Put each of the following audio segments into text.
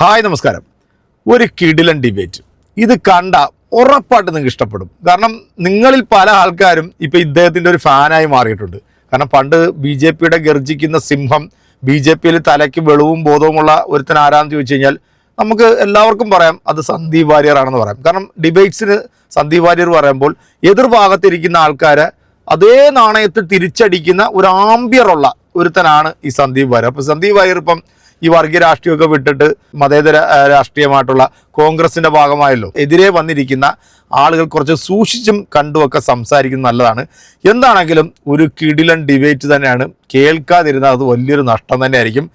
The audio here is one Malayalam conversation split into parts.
ഹായ് നമസ്കാരം. ഒരു കിടിലൻ ഡിബേറ്റ് ഇത് കണ്ട ഉറപ്പായിട്ട് നിങ്ങൾക്ക് ഇഷ്ടപ്പെടും. കാരണം നിങ്ങളിൽ പല ആൾക്കാരും ഇപ്പോൾ ഇദ്ദേഹത്തിന്റെ ഒരു ഫാനായി മാറിയിട്ടുണ്ട്. കാരണം പണ്ട് ബി ജെ പിയുടെ ഗർജിക്കുന്ന സിംഹം ബി ജെ പിയിൽ തലയ്ക്ക് വെളിവും ബോധവുമുള്ള ഒരുത്തൻ ആരാന്ന് ചോദിച്ചു കഴിഞ്ഞാൽ നമുക്ക് എല്ലാവർക്കും പറയാം അത് സന്ദീപ് വാര്യർ ആണെന്ന് പറയാം. കാരണം ഡിബേറ്റ്സിന് സന്ദീപ് വാര്യർ പറയുമ്പോൾ എതിർഭാഗത്തിരിക്കുന്ന ആൾക്കാരെ അതേ നാണയത്തിൽ തിരിച്ചടിക്കുന്ന ഒരു ആംബിയറുള്ള ഒരുത്തനാണ് ഈ സന്ദീപ് വാര്യർ. അപ്പോൾ സന്ദീപ് വാര്യർ ഇപ്പം ഈ വർഗീയ രാഷ്ട്രീയമൊക്കെ വിട്ടിട്ട് മതേതര രാഷ്ട്രീയമായിട്ടുള്ള കോൺഗ്രസിന്റെ ഭാഗമായല്ലോ. എതിരെ വന്നിരിക്കുന്ന ആളുകൾ കുറച്ച് സൂക്ഷിച്ചും കണ്ടുമൊക്കെ സംസാരിക്കുന്നത് നല്ലതാണ്. എന്താണെങ്കിലും ഒരു കിടിലൻ ഡിബേറ്റ് തന്നെയാണ്. കേൾക്കാതിരുന്നത് അത് വലിയൊരു നഷ്ടം തന്നെയായിരിക്കും.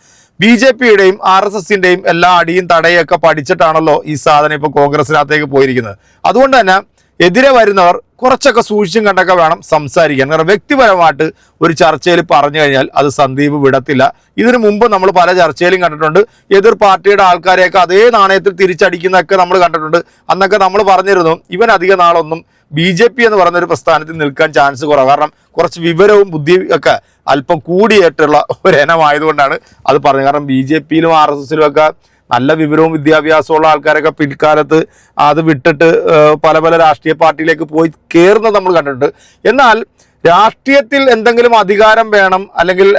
ബി ജെ പിയുടെയും ആർ എസ് എസിന്റെയും എല്ലാ അടിയും തടയൊക്കെ പഠിച്ചിട്ടാണല്ലോ ഈ സാധനം ഇപ്പോൾ കോൺഗ്രസിനകത്തേക്ക് പോയിരിക്കുന്നത്. അതുകൊണ്ട് തന്നെ എതിരെ വരുന്നവർ കുറച്ചൊക്കെ സൂക്ഷിച്ചും കണ്ടൊക്കെ വേണം സംസാരിക്കാൻ. കാരണം വ്യക്തിപരമായിട്ട് ഒരു ചർച്ചയിൽ പറഞ്ഞു കഴിഞ്ഞാൽ അത് സന്ദീപ് വിടത്തില്ല. ഇതിനു മുമ്പ് നമ്മൾ പല ചർച്ചയിലും കണ്ടിട്ടുണ്ട്. എതിർ പാർട്ടിയുടെ ആൾക്കാരെയൊക്കെ അതേ നാണയത്തിൽ തിരിച്ചടിക്കുന്നതൊക്കെ നമ്മൾ കണ്ടിട്ടുണ്ട്. അന്നൊക്കെ നമ്മൾ പറഞ്ഞിരുന്നു ഇവൻ അധിക നാളൊന്നും ബി ജെ പി എന്ന് പറയുന്ന ഒരു പ്രസ്ഥാനത്തിൽ നിൽക്കാൻ ചാൻസ് കുറവ്. കാരണം കുറച്ച് വിവരവും ബുദ്ധി ഒക്കെ അല്പം കൂടിയായിട്ടുള്ള ഒരു ഇനമായതുകൊണ്ടാണ് അത് പറഞ്ഞത്. കാരണം ബി ജെ പിയിലും ആർ എസ് എസിലും ഒക്കെ നല്ല വിവരവും വിദ്യാഭ്യാസവും ഉള്ള ആൾക്കാരൊക്കെ പിൽക്കാലത്ത് അത് വിട്ടിട്ട് പല പല രാഷ്ട്രീയ പാർട്ടിയിലേക്ക് പോയി കയറുന്നത് നമ്മൾ കണ്ടിട്ടുണ്ട്. എന്നാൽ രാഷ്ട്രീയത്തിൽ എന്തെങ്കിലും അധികാരം വേണം അല്ലെങ്കിൽ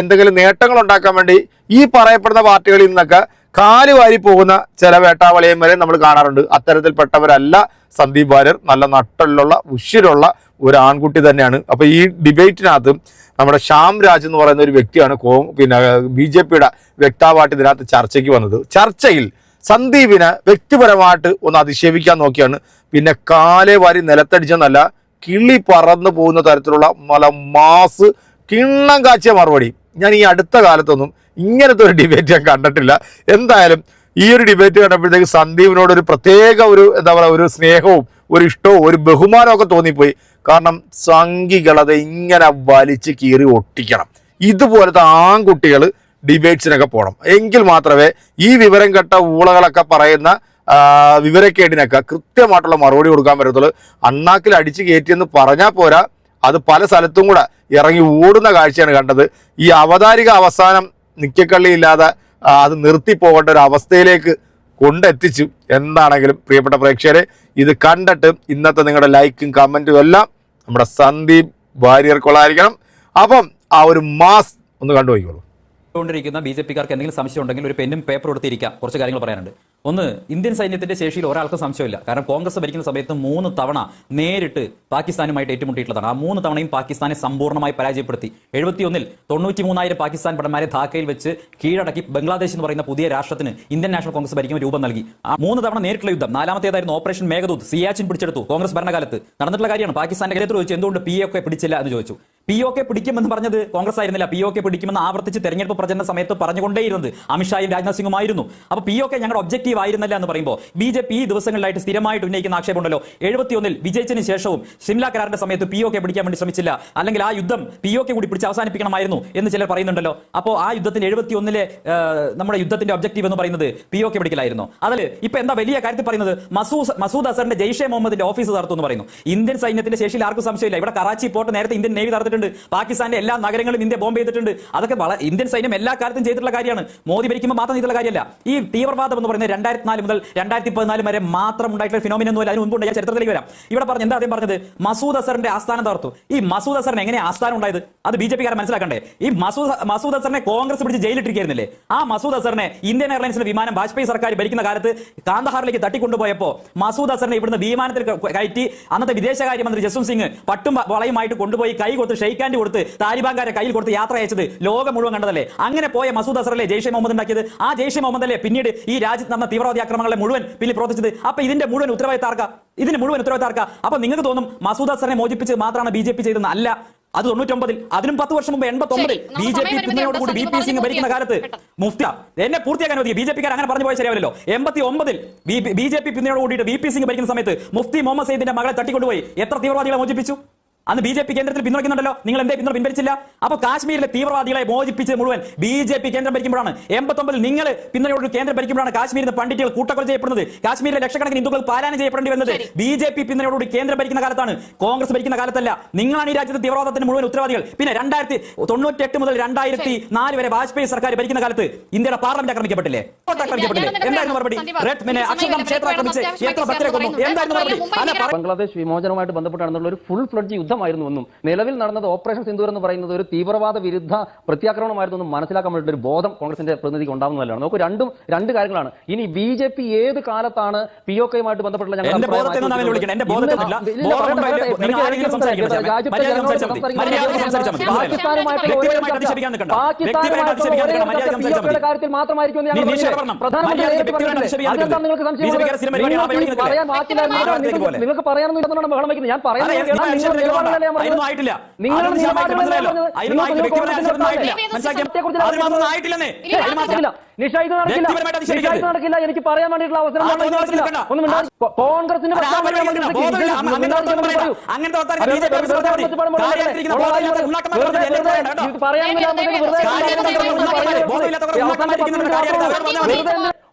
എന്തെങ്കിലും നേട്ടങ്ങൾ ഉണ്ടാക്കാൻ വേണ്ടി ഈ പറയപ്പെടുന്ന പാർട്ടികളിൽ നിന്നൊക്കെ കാൽ വാരി പോകുന്ന ചില വേട്ടാവളിയം വരെ നമ്മൾ കാണാറുണ്ട്. അത്തരത്തിൽപ്പെട്ടവരല്ല സന്ദീപ് വാര്യർ. നല്ല നട്ടലുള്ള ഉഷിരുള്ള ഒരു ആൺകുട്ടി തന്നെയാണ്. അപ്പൊ ഈ ഡിബേറ്റിനകത്ത് നമ്മുടെ ശ്യാം രാജ് എന്ന് പറയുന്ന ഒരു വ്യക്തിയാണ് കോ പിന്നെ ബി ജെ പിയുടെ വ്യക്താവായിട്ട് ഇതിനകത്ത് ചർച്ചയ്ക്ക് വന്നത്. ചർച്ചയിൽ സന്ദീപിനെ വ്യക്തിപരമായിട്ട് ഒന്ന് അധിക്ഷേപിക്കാൻ നോക്കിയാണ്. പിന്നെ കാലെ വാരി നിലത്തടിച്ചെന്നല്ല കിളി പറന്നു പോകുന്ന തരത്തിലുള്ള മല മാസ് കിണ്ണം കാച്ചിയ മറുപടി. ഞാൻ ഈ അടുത്ത കാലത്തൊന്നും ഇങ്ങനത്തെ ഒരു ഡിബേറ്റ് ഞാൻ കണ്ടിട്ടില്ല. എന്തായാലും ഈ ഒരു ഡിബേറ്റ് കണ്ടപ്പോഴത്തേക്ക് സന്ദീപിനോട് ഒരു പ്രത്യേക ഒരു എന്താ പറയുക ഒരു സ്നേഹവും ഒരു ഇഷ്ടവും ഒരു ബഹുമാനവും ഒക്കെ തോന്നിപ്പോയി. കാരണം സംഘികളത് ഇങ്ങനെ വലിച്ച് കീറി ഒട്ടിക്കണം. ഇതുപോലത്തെ ആൺകുട്ടികൾ ഡിബേറ്റ്സിനൊക്കെ പോകണം എങ്കിൽ മാത്രമേ ഈ വിവരം കെട്ട ഊളകളൊക്കെ പറയുന്ന വിവരക്കേടിനൊക്കെ കൃത്യമായിട്ടുള്ള മറുപടി കൊടുക്കാൻ പറ്റത്തുള്ളൂ. അണ്ണാക്കിൽ അടിച്ചു കയറ്റിയെന്ന് പറഞ്ഞാൽ പോരാ. അത് പല സ്ഥലത്തും കൂടെ ഇറങ്ങി ഓടുന്ന കാഴ്ചയാണ് കണ്ടത്. ഈ അവതാരിക അവസാനം നിക്കക്കള്ളിയില്ലാതെ ആ, അത് നിർത്തിപ്പോകേണ്ട ഒരു അവസ്ഥയിലേക്ക് കൊണ്ടെത്തിച്ചു എന്താണെങ്കിലും പ്രിയപ്പെട്ട പ്രേക്ഷകരെ ഇത് കണ്ടിട്ട് ഇന്നത്തെ നിങ്ങളുടെ ലൈക്കും കമന്റും എല്ലാം നമ്മുടെ സന്ദീപ് വാര്യർക്കുള്ളായിരിക്കണം അപ്പം ആ ഒരു മാസ് ഒന്ന് കണ്ടുപോയിക്കോളൂ. കൊണ്ടിരിക്കുന്ന ബി ജെ പിക്കാർക്ക് എന്തെങ്കിലും സംശയം ഉണ്ടെങ്കിൽ ഒരു പെന്നും പേപ്പർ എടുത്തിരിക്കാം കുറച്ച് കാര്യങ്ങൾ പറയാനുണ്ട്. ഒന്ന് ഇന്ത്യൻ സൈന്യത്തിന്റെ ശേഷിയിൽ ഒരാൾക്കും സംശയമില്ല. കാരണം കോൺഗ്രസ് ഭരിക്കുന്ന സമയത്ത് മൂന്ന് തവണ നേരിട്ട് പാകിസ്ഥാനുമായിട്ട് ഏറ്റുമുട്ടിയിട്ടുള്ളതാണ്. ആ മൂന്ന് തവണയും പാകിസ്ഥാനെ സമ്പൂർണമായി പരാജയപ്പെടുത്തി. എഴുപത്തിയൊന്നിൽ തൊണ്ണൂറ്റി മൂന്നായിരം പാകിസ്ഥാൻ ഭടന്മാരെ ധാക്കയിൽ വെച്ച് കീഴടക്കി ബംഗ്ലാദേശ് എന്ന് പറയുന്ന പുതിയ രാഷ്ട്രത്തിന് ഇന്ത്യൻ നാഷണൽ കോൺഗ്രസ് ഭരിക്കുമ്പോൾ രൂപം നൽകി. ആ മൂന്ന് തവണ നേരിട്ടുള്ള യുദ്ധം. നാലാമത്തേതായിരുന്നു ഓപ്പറേഷൻ മേഘദൂത്. സിയാച്ചിൻ പിടിച്ചെടുത്തു കോൺഗ്രസ് ഭരണകാലത്ത്. നടന്നിട്ടുള്ള കാര്യമാണ്. പാകിസ്ഥാന്റെ കാര്യത്തിൽ ചോദിച്ചു എന്തുകൊണ്ട് പി ഒക്കെ പിടിച്ചില്ല? എന്ന് ചോദിച്ചു. പി ഒ കെ പിടിക്കുമെന്ന് പറഞ്ഞത് കോൺഗ്രസ് ആയിരുന്നില്ല. പി ഒ കെ പിടിക്കുമെന്ന് ആവർത്തിച്ച് തെരഞ്ഞെടുപ്പ് പ്രചരണ സമയത്ത് പറഞ്ഞുകൊണ്ടേയിരുന്നത് അമിത്ഷായും രാജ്നാഥ് സിംഗുമായിരുന്നു അപ്പോൾ പി ഒ കെ ഞങ്ങളുടെ ഒബ്ജക്റ്റീവ് ആയിരുന്നില്ല എന്ന് പറയുമ്പോൾ ബി ജെ പി ഈ ദിവസങ്ങളിലായിട്ട് സ്ഥിരമായിട്ട് ഉന്നയിക്കുന്ന ആക്ഷേപമുണ്ടല്ലോ. എഴുപത്തിയൊന്നിൽ വിജയിച്ചതിന് ശേഷവും സിംല കരാറിന്റെ സമയത്ത് പി ഒ കെ പിടിക്കാൻ വേണ്ടി ശ്രമിച്ചില്ല. അല്ലെങ്കിൽ ആ യുദ്ധം പി ഒ കെ കൂടി പിടിച്ച് അവസാനിപ്പിക്കണമായിരുന്നു എന്ന് ചിലർ പറയുന്നുണ്ടല്ലോ. അപ്പോൾ ആ യുദ്ധത്തിന്റെ എഴുപത്തിയൊന്നിലെ നമ്മുടെ യുദ്ധത്തിന്റെ ഒബ്ജക്റ്റീവ് എന്ന് പറയുന്നത് പി ഒ കെ പിടിക്കലായിരുന്നു. അതിൽ ഇപ്പൊ എന്താ വലിയ കാര്യത്തിൽ പറയുന്നത്? മസൂദ് അസറിന്റെ ജെയ്ഷെ മുഹമ്മദിന്റെ ഓഫീസ് തർത്തു എന്ന് പറയുന്നു. ഇന്ത്യൻ സൈന്യത്തിന്റെ ശേഷിയിൽ ആർക്കും സംശയമില്ല. ഇവിടെ കറാച്ചി പോർട്ട് നേരത്തെ ഇന്ത്യൻ നേവി തകർത്തിട്ടുണ്ട് പാകിസ്ഥാന്റെ എല്ലാ നഗരങ്ങളും ഇന്ത്യ ബോംബ് ചെയ്തിട്ടുണ്ട്. അതൊക്കെ ഇന്ത്യൻ സൈന്യം എല്ലാ കാലത്തും ചെയ്തിട്ടുള്ള കാര്യമാണ്. മോദി ഭരിക്കുമ്പോൾ മാത്രം ചെയ്തിട്ടുള്ള കാര്യമല്ല. ഈ തീവ്രവാദം എന്ന് പറയുന്നത് രണ്ടായിരത്തി നാല് മുതൽ രണ്ടായിരത്തി പതിനാല് വരെ മാത്രം ഉണ്ടായിട്ടുള്ള ഫിനോമിന ഒന്നും അതിന് മുമ്പുണ്ട്. ഞാൻ ചരിത്രത്തിലേക്ക് വരാം. ഇവിടെ പറഞ്ഞ എന്താ ആദ്യം പറഞ്ഞത്? മസൂദ് അസറിന്റെ ആസ്ഥാനം തകർത്തു. ഈ മസൂദ് അസറിന് എങ്ങനെ ആസ്ഥാനം ഉണ്ടായത്? അത് ബി ജെ പിക്കാരെ മനസ്സിലാക്കണ്ടേ? ഈ മസൂദ് മസൂദ് അസറിനെ കോൺഗ്രസ് പിടിച്ച് ജയിലിട്ടിരിക്കുന്നില്ലേ ആ മസൂദ് അസറിനെ ഇന്ത്യൻ എയർലൈൻസിന്റെ വിമാനം വാജ്പേയി സർക്കാർ ഭരിക്കുന്ന കാലത്ത് കാന്തഹാറിലേക്ക് തട്ടിക്കൊണ്ടുപോയപ്പോൾ മസൂദ് അസറിനെ ഇവിടുന്ന് വിമാനത്തിൽ കയറ്റി അന്നത്തെ വിദേശകാര്യമന്ത്രി ജസ്വന്ത് സിംഗ് പട്ടും വളയുമായിട്ട് കൊണ്ടുപോയി കൈ കൊടുത്ത് ഷെയ്ക്ക് ഹാൻഡ് കൊടുത്ത് താലിബാൻകാരെ കയ്യിൽ കൊടുത്ത് യാത്ര അയച്ചത് ലോകം മുഴുവൻ കണ്ടതല്ലേ? അങ്ങനെ പോയ മസൂദ് അസറല്ലേ ജെയ്ഷെ മുഹമ്മദ് ഉണ്ടാക്കിയത്. ആ ജെയ്ഷെ മുഹമ്മദ് അല്ലേ പിന്നീട് ഈ രാജ്യത്ത് നടന്ന തീവ്രവാദി ആക്രമണങ്ങളെ മുഴുവൻ പിന്നെ പ്രവർത്തിച്ചത്? അപ്പൊ ഇതിന്റെ മുഴുവൻ ഉത്തരവാദിത്താർക്ക ഇതിന് ഇതിന്റെ മുഴുവൻ ഉത്തരവാദിത്താർക്ക അപ്പൊ നിങ്ങൾക്ക് തോന്നും മസൂദ് അസറിനെ മോചിപ്പിച്ച് മാത്രമാണ് ബി ജെ പി ചെയ്തതെന്ന് അല്ല. അത് തൊണ്ണൂറ്റൊമ്പതിൽ അതിനും പത്ത് വർഷം മുമ്പ് എൺപത്തി ഒമ്പതിൽ ബി ജെ പി സമയം കൂടി ബി പി സിംഗ് ഭരിക്കുന്ന കാലത്ത് മുഫ്തി എന്നെ പൂർത്തിയാക്കാൻ ഒതുക്കി ബി ജെ പിക്കാർ അങ്ങനെ പറഞ്ഞു പോയ ശരിയാവില്ലല്ലോ. എൺപത്തി ഒമ്പതിൽ ബി ജെ പി പിന്തുണയോട് കൂടിയിട്ട് ബി പി സിംഗ് ഭരിക്കുന്ന സമയത്ത് മുഫ്തി മുഹമ്മദ് സൈദിന്റെ മകളെ തട്ടിക്കൊണ്ടുപോയി. എത്ര തീവ്രവാദികളെ മോചിപ്പിച്ചു? അന്ന് ബി ജെ പി കേന്ദ്രത്തിൽ പിന്തുണയ്ക്കുന്നുണ്ടല്ലോ നിങ്ങൾ എന്തേ പിന്തുണ പിൻവലിച്ചില്ല അപ്പൊ കാശ്മീരിലെ തീവ്രവാദികളെ മോചിപ്പിച്ച് മുഴുവൻ ബി ജെ പി കേന്ദ്രം ഭരിക്കുമ്പോഴാണ് എൺപത്തൊമ്പതിൽ നിങ്ങൾ പിന്തുണയോട് കേന്ദ്രം ഭരിക്കുമ്പോഴാണ് കാശ്മീരിൽ നിന്ന് പണ്ഡിറ്റുകൾ കൂട്ടക്കൊല ചെയ്യപ്പെടുന്നത് കാശ്മീരിലെ ലക്ഷക്കണക്കിന് ഹിന്ദുക്കൾ പാലായനം ചെയ്യപ്പെടേണ്ടി വന്നത് ബി ജെ പി പിന്തുണയോടുകൂടി കേന്ദ്രം ഭരിക്കുന്ന കാലത്താണ് കോൺഗ്രസ് ഭരിക്കുന്ന കാലത്തല്ല നിങ്ങളാണ് ഈ രാജ്യത്തെ തീവ്രവാദത്തിന് മുഴുവൻ ഉത്തരവാദികൾ പിന്നെ രണ്ടായിരത്തി തൊണ്ണൂറ്റെട്ട് മുതൽ രണ്ടായിരത്തി നാല് വരെ വാജ്പേയി സർക്കാർ ഭരിക്കുന്ന കാലത്ത് ഇന്ത്യയുടെ പാർലമെന്റ് ആക്രമിക്കപ്പെട്ടില്ലേ എന്തായിരുന്നു മറുപടി റെഡ് പിന്നെ ഈ അക്ഷരം സമയം ക്ഷേത്രം ആക്രമിച്ച് അത്യാവശ്യം ഭക്തരെ കൊന്നു എന്തായിരുന്നു മറുപടി ബംഗ്ലാദേശ് വിമോചനവുമായിട്ട് ബന്ധപ്പെട്ടാണ് നടന്നുള്ള ഒരു ഫുൾ ഫ്ലഡ്ജ് യുദ്ധമായിരുന്നു എന്നും നിലവിൽ നടന്നത് ഓപ്പറേഷൻ സിന്ദൂർ എന്ന് പറയുന്നത് ഒരു തീവ്രവാദ വിരുദ്ധ പ്രത്യാക്രമണമായിരുന്നു എന്നും മനസ്സിലാക്കാൻ വേണ്ടി ഒരു ബോധം കോൺഗ്രസിന്റെ പ്രതിനിധിക്ക് ഉണ്ടാവുന്നതല്ലാണ് നമുക്ക് രണ്ടും രണ്ട് കാര്യങ്ങളാണ്. ഇനി ബി ജെ പി ഏത് കാലത്താണ് പി ഒ കെയുമായിട്ട് ബന്ധപ്പെട്ടുള്ള കെയുടെ കാര്യത്തിൽ മാത്രമായിരിക്കും ഞങ്ങൾ? നിങ്ങൾക്ക് പറയാൻ പറയാനൊന്നും ഞാൻ അതെ, ആയിട്ടില്ല. നടക്കില്ല. എനിക്ക് പറയാൻ വേണ്ടിയിട്ടുള്ള അവസരം ഒന്നും മിണ്ടാതെ- കോ-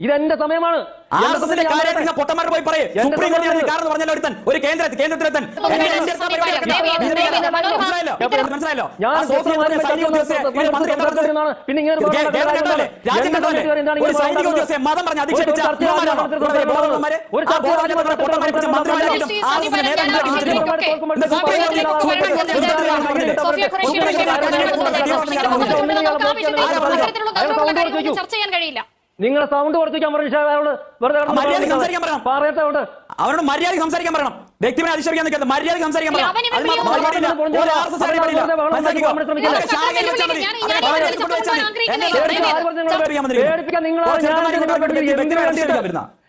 ഇതെന്റെ സമയമാണ് ആർ എസ് എസിന്റെ കാര്യത്തിൽ നിങ്ങൾ പൊട്ടന്മാർ പോയി പറയും സുപ്രീം കോടതി സമയത്ത് കാരണം പറഞ്ഞല്ലോ ഒരുത്തൻ ഒരു കേന്ദ്ര കേന്ദ്രത്തിലെത്തൻ എന്റെ മനസ്സിലായല്ലോ? ഒരു സൈനിക ഉദ്യോഗസ്ഥയെ മതം പറഞ്ഞ് അധിക്ഷേപിച്ച ചർച്ച ചെയ്യാൻ കഴിയില്ല നിങ്ങളെ സൗണ്ട് പറഞ്ഞു വെറുതെ പറയണം. പറയട്ടെ ഉണ്ട്. അവരോട് മര്യാദ സംസാരിക്കാൻ പറയണം. വ്യക്തിപരം അധിക്ഷേപിക്കാൻ നിൽക്കരുത്. മര്യാദ സംസാരിക്കാൻ പറയണം.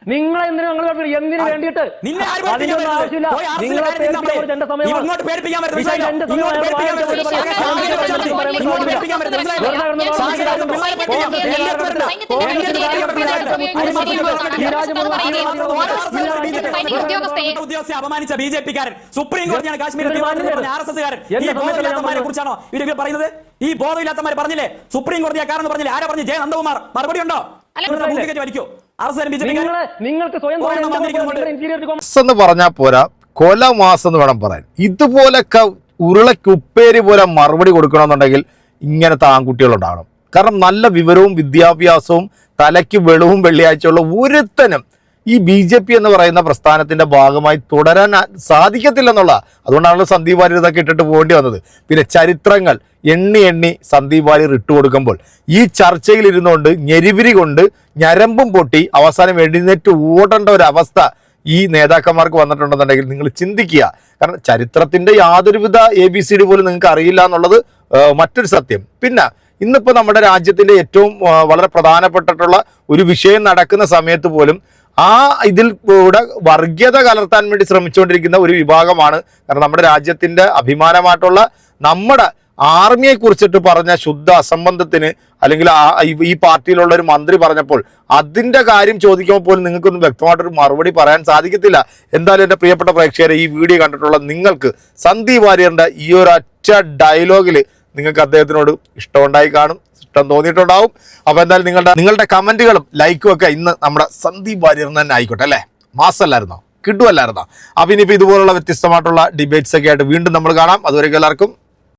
നിങ്ങളെ എന്തിനു ഞങ്ങൾ? എന്തിനു വേണ്ടിയിട്ട്? ആവശ്യമില്ല പോയി ആർ എസ് എസ് നിങ്ങളെ പേടിപ്പിക്കാൻ എന്റെ ഉദ്യോഗസ്ഥയെ അപമാനിച്ച ബി ജെ പിക്കാരൻ സുപ്രീം കോടതിയാണ് കാശ്മീരിൽ ആർ എസ് എസ്കാരൻ ഈ ബോധമില്ലാത്തമാരെ കുറിച്ചാണോ ഇവരൊക്കെ പറയുന്നത് ഈ ബോധമില്ലാത്തമാരെ പറഞ്ഞില്ലേ സുപ്രീം കോടതിയെ കാരണം പറഞ്ഞില്ലേ ആരാ പറഞ്ഞു ജയ നന്ദകുമാർ മറുപടി ഉണ്ടോ എന്ന് പറഞ്ഞാൽ പോരാ കൊല മാസം എന്ന് വേണം പറയാൻ. ഇതുപോലൊക്കെ ഉരുളക്കുപ്പേരി പോലെ മറുപടി കൊടുക്കണമെന്നുണ്ടെങ്കിൽ ഇങ്ങനത്തെ ആൺകുട്ടികളുണ്ടാവണം. കാരണം നല്ല വിവരവും വിദ്യാഭ്യാസവും തലയ്ക്ക് വെളിവും വെള്ളിയാഴ്ചയുള്ള ഒരുത്തനും ഈ ബി ജെ പി എന്ന് പറയുന്ന പ്രസ്ഥാനത്തിന്റെ ഭാഗമായി തുടരാൻ സാധിക്കത്തില്ലെന്നുള്ള അതുകൊണ്ടാണല്ലോ സന്ദീപ് വാര്യർ ഇതൊക്കെ ഇട്ടിട്ട് പോകേണ്ടി വന്നത്. പിന്നെ ചരിത്രങ്ങൾ എണ്ണി എണ്ണി സന്ദീപ് വാര്യർ ഇട്ടുകൊടുക്കുമ്പോൾ ഈ ചർച്ചയിൽ ഇരുന്നുകൊണ്ട് ഞെരിവിരി കൊണ്ട് ഞരമ്പും പൊട്ടി അവസാനം എഴുന്നേറ്റ് ഓടേണ്ട ഒരു അവസ്ഥ ഈ നേതാക്കന്മാർക്ക് വന്നിട്ടുണ്ടെന്നുണ്ടെങ്കിൽ നിങ്ങൾ ചിന്തിക്കുക. കാരണം ചരിത്രത്തിന്റെ യാതൊരുവിധ എ ബി സി ഡി പോലും നിങ്ങൾക്ക് അറിയില്ല എന്നുള്ളത് മറ്റൊരു സത്യം. പിന്നെ ഇന്നിപ്പോൾ നമ്മുടെ രാജ്യത്തിന്റെ ഏറ്റവും വളരെ പ്രധാനപ്പെട്ടിട്ടുള്ള ഒരു വിഷയം നടക്കുന്ന സമയത്ത് പോലും ആ ഇതിൽ കൂടെ വർഗീയത കലർത്താൻ വേണ്ടി ശ്രമിച്ചുകൊണ്ടിരിക്കുന്ന ഒരു വിഭാഗമാണ്. കാരണം നമ്മുടെ രാജ്യത്തിന്റെ അഭിമാനമായിട്ടുള്ള നമ്മുടെ ആർമിയെ കുറിച്ചിട്ട് പറഞ്ഞ ശുദ്ധ അസംബന്ധത്തിന് അല്ലെങ്കിൽ ഈ- പാർട്ടിയിലുള്ള ഒരു മന്ത്രി പറഞ്ഞപ്പോൾ അതിന്റെ കാര്യം ചോദിക്കുമ്പോൾ പോലും നിങ്ങൾക്കൊന്നും വ്യക്തമായിട്ടൊരു മറുപടി പറയാൻ സാധിക്കത്തില്ല. എന്തായാലും എന്റെ പ്രിയപ്പെട്ട പ്രേക്ഷകരെ ഈ വീഡിയോ കണ്ടിട്ടുള്ള നിങ്ങൾക്ക് സന്ദീപ് വാര്യറിന്റെ ഈ ഒരു ഒറ്റ ഡയലോഗിൽ നിങ്ങൾക്ക് അദ്ദേഹത്തിനോട് ഇഷ്ടമുണ്ടായി കാണും ഇഷ്ടം തോന്നിയിട്ടുണ്ടാവും. അപ്പോൾ എന്തായാലും നിങ്ങളുടെ നിങ്ങളുടെ കമന്റുകളും ലൈക്കും ഒക്കെ ഇന്ന് നമ്മുടെ സന്ദീപ് വാര്യർ തന്നെ ആയിക്കോട്ടെ അല്ലേ? മാസമല്ലായിരുന്നോ? കിട്ടുമല്ലായിരുന്നോ? അപ്പം ഇനിയിപ്പോൾ ഇതുപോലുള്ള വ്യത്യസ്തമായിട്ടുള്ള ഡിബേറ്റ്സ് ഒക്കെ ആയിട്ട് വീണ്ടും നമ്മൾ കാണാം. അതുവരെയൊക്കെ എല്ലാവർക്കും